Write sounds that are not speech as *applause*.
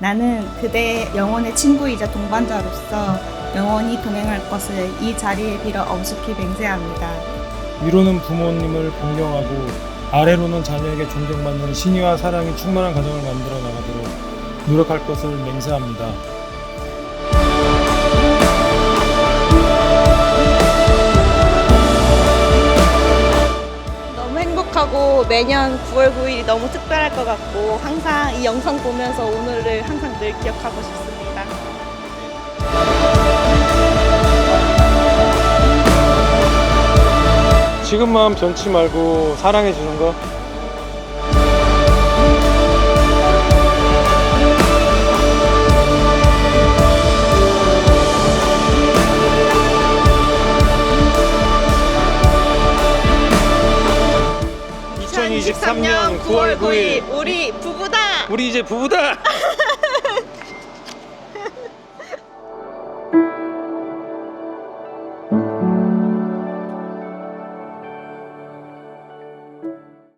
나는 그대의 영원의 친구이자 동반자로서 영원히 동행할 것을 이 자리에 빌어 엄숙히 맹세합니다. 위로는 부모님을 공경하고 아래로는 자녀에게 존경받는 신의와 사랑이 충만한 가정을 만들어 나가도록 노력할 것을 맹세합니다. 행복하고 매년 9월 9일이 너무 특별할 것 같고 항상 이 영상 보면서 오늘을 항상 늘 기억하고 싶습니다. 지금 마음 변치 말고 사랑해 주는 거. (2023년 9월 9일) 우리 부부다! 우리 이제 부부다 *laughs*